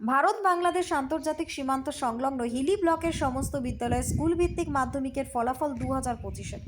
ভারত, বাংলাদেশ আন্তর্জাতিক সীমান্ত সংলগ্ন হিলি ব্লকের সমস্ত বিদ্যালয়ে স্কুল ভিত্তিক মাধ্যমিকের ফলাফল দু হাজার পঁচিশে।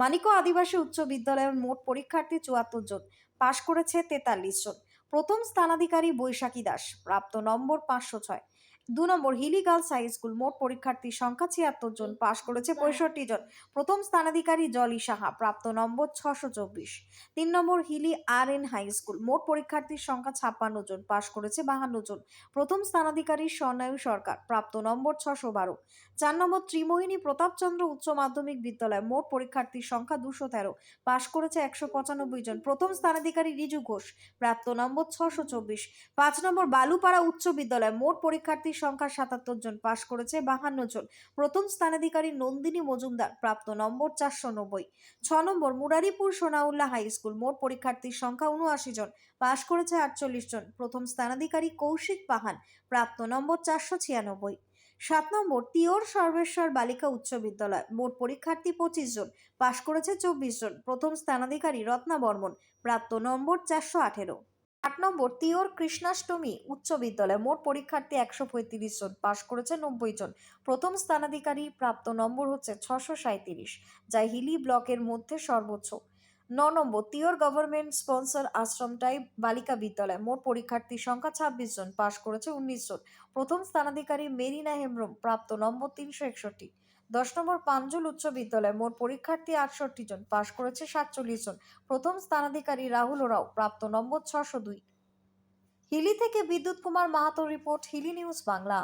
মানিক আদিবাসী উচ্চ বিদ্যালয়ের মোট পরীক্ষার্থী চুয়াত্তর জন, পাশ করেছে তেতাল্লিশ জন। প্রথম স্থানাধিকারী বৈশাখী দাস, প্রাপ্ত নম্বর পাঁচশো ছয়। দু number Hili girls high school মোট পরীক্ষার্থীর সংখ্যা ছিয়াত্তর জন পাশ করেছে পঁয়ষট্টি জন। প্রথম স্থানাধিকারী জলি সাহা প্রাপ্ত নম্বর ছশো চব্বিশ। তিন number Hili R N high school মোট পরীক্ষার্থীর সংখ্যা ছাপ্পান্ন জন পাশ করেছে বাহান্ন জন। প্রথম স্থানাধিকারী স্বর্ণায়ু সরকার প্রাপ্ত নম্বর ছশো বারো। চার নম্বর ত্রিমোহিনী প্রতাপচন্দ্র উচ্চ মাধ্যমিক বিদ্যালয় মোট পরীক্ষার্থীর সংখ্যা দুশো তেরো পাশ করেছে একশো পঁচানব্বই জন। প্রথম স্থানাধিকারী রিজু ঘোষ প্রাপ্ত নম্বর ছশো চব্বিশ। পাঁচ নম্বর বালুপাড়া উচ্চ বিদ্যালয় মোট পরীক্ষার্থীর সংখ্যা সাতাত্তর জন পাশ করেছে বাহান্ন জন। প্রথম স্থানাধিকারী নন্দিনী মজুমদার, প্রাপ্ত নম্বর চারশো নব্বই। ছ number Muraripur Sonaullah high school, মোট পরীক্ষার্থীর সংখ্যা উনআশি জন, পাশ করেছে আটচল্লিশ জন। প্রথম স্থানাধিকারী কৌশিক পাহান, প্রাপ্ত নম্বর চারশো ছিয়ানব্বই। সাত নম্বর তিওর সর্বেশ্বর বালিকা উচ্চ বিদ্যালয়, মোট পরীক্ষার্থী পঁচিশ জন, পাশ করেছে চব্বিশ জন। প্রথম স্থানাধিকারী রত্না বর্মন, প্রাপ্ত নম্বর চারশো আঠেরো। আট নম্বর, তিওর কৃষ্ণাষ্টমী উচ্চ বিদ্যালয় মোট পরীক্ষার্থী একশো পঁয়ত্রিশ জন, পাশ করেছে নব্বই জন। প্রথম স্থানাধিকারী প্রাপ্ত নম্বর হচ্ছে ছশো সাঁত্রিশ যা হিলি ব্লকের মধ্যে সর্বোচ্চ। ন নম্বর তিওর গভর্নমেন্ট স্পন্সর আশ্রমটাই বালিকা বিদ্যালয়। মোট পরীক্ষার্থীর সংখ্যা ছাব্বিশ জন, পাশ করেছে উনিশ জন। প্রথম স্থানাধিকারী মেরিনা হেমব্রম, প্রাপ্ত নম্বর তিনশো একষট্টি। দশ নম্বর, পাঞ্জল উচ্চ বিদ্যালয়, মোট পরীক্ষার্থী আটষট্টি জন, পাশ করেছে সাতচল্লিশ জন। প্রথম স্থানাধিকারী রাহুল ওরাও, প্রাপ্ত নম্বর ছশো দুই। হিলি থেকে বিদ্যুৎ কুমার মাহাতো রিপোর্ট, হিলি নিউজ বাংলা।